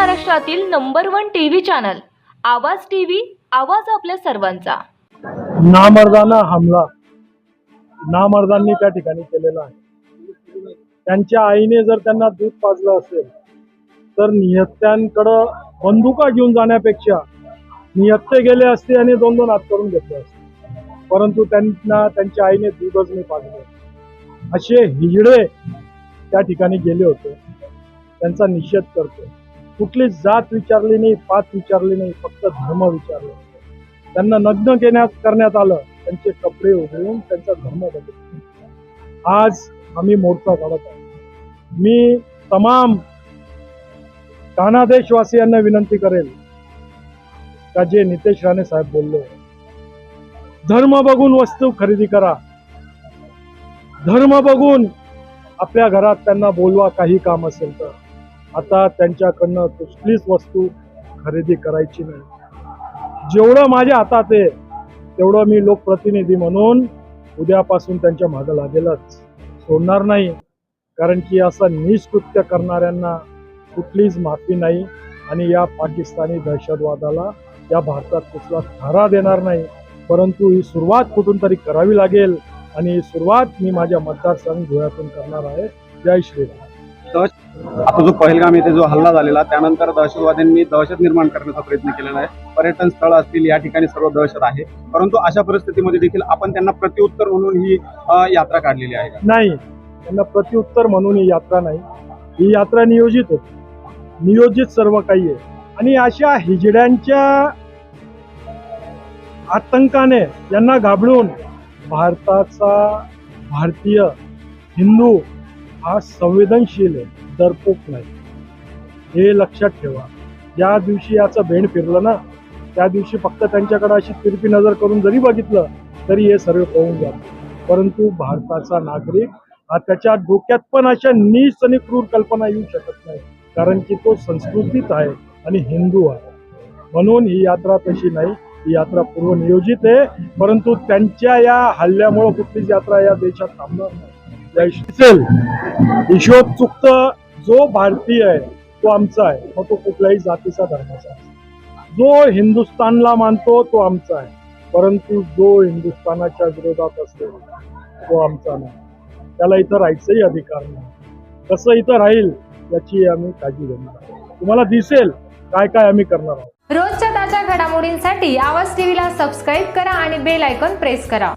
महाराष्ट्रातील number one TV channel Awaaz TV Awaaz आपल्या सर्वांचा. नामर्दाना हमला. नामर्दांनी त्या ठिकाणी केलेला आहे. त्यांच्या आईने जर त्यांना दूध पाजलं असेल तर नियत्यांकडं बंदुका घेऊन जाण्यापेक्षा नियत्ते गेले असते आणि दोन दोन हात करून घेतले असते. परंतु त्यांना त्यांच्या आईने दूधच नाही पाजलं. असे हिजडे त्या ठिकाणी गेले होते. त्यांचा निषेध करतो. कुठली जात विचारली नाही पात विचारली नाही फक्त धर्म विचारले. त्यांना नग्न केण्यात करण्यात आलं त्यांचे कपडे उघडून त्यांचा धर्म बदल आज आम्ही मोर्चा काढत आहोत. मी तमाम कानादेशवासियांना विनंती करेल का जे नितेश राणे साहेब बोलले धर्म बघून वस्तू खरेदी करा. धर्म बघून आपल्या घरात त्यांना बोलवा काही काम असेल तर. आता त्यांच्याकडनं कुठलीच वस्तू खरेदी करायची नाही. जेवढं माझ्या हातात आहे तेवढं मी लोकप्रतिनिधी म्हणून उद्यापासून त्यांच्या मागं लागेलच. सोडणार नाही कारण की असं निष्कृत्य करणाऱ्यांना कुठलीच माफी नाही आणि या पाकिस्तानी दहशतवादाला या भारतात कुठला थारा देणार नाही. परंतु ही सुरुवात कुठून तरी करावी लागेल आणि ही सुरुवात मी माझ्या मतदारसंघ धुळ्यातून करणार आहे. जय श्रीराम. आता जो पहलगाम येथे जो हल्ला झालेला त्यानंतर दहशतवाद्यांनी दहशत निर्माण करण्याचा प्रयत्न केलेला आहे. पर्यटन स्थळ असतील या ठिकाणी सर्व दहशत आहे. परंतु अशा परिस्थितीमध्ये देखील आपण त्यांना प्रत्युत्तर म्हणून ही यात्रा काढलेली आहे नाही. त्यांना प्रत्युत्तर म्हणून ही यात्रा नाही. ही यात्रा नियोजित होती. नियोजित सर्व काही आहे. आणि अशा हिजड्यांच्या आतंकाने यांना घाबरून भारताचा भारतीय हिंदू हा संवेदनशील आहे डरपोक नाही. हे लक्षात ठेवा. ज्या दिवशी याचं भेण फिरलं ना त्या दिवशी फक्त त्यांच्याकडे अशी तिरपी नजर करून जरी बघितलं तरी हे सर्व पळून जातं परंतु भारताचा नागरिक हा त्याच्या डोक्यात पण अशा नीच आणि क्रूर कल्पना येऊ शकत नाही कारण की तो संस्कृतीत आहे आणि हिंदू आहे. म्हणून ही यात्रा तशी नाही ही यात्रा पूर्व नियोजित आहे परंतु त्यांच्या या हल्ल्यामुळे कुठलीच यात्रा या देशात थांबणार नाही. जय हिशोब चुकत जो भारतीय आहे तो आमचा आहे. मग तो कुठल्याही जातीचा धर्माचा आहे. जो हिंदुस्थानला मानतो तो आमचा आहे. परंतु जो हिंदुस्थानाच्या विरोधात असेल तो आमचा नाही. त्याला इथं राहायचाही अधिकार नाही. कसं इथं राहील याची आम्ही काळजी घेणार तुम्हाला दिसेल काय काय आम्ही करणार आहोत. रोजच्या ताज्या घडामोडींसाठी आवाज टीव्हीला सबस्क्राईब करा आणि बेल आयकॉन प्रेस करा.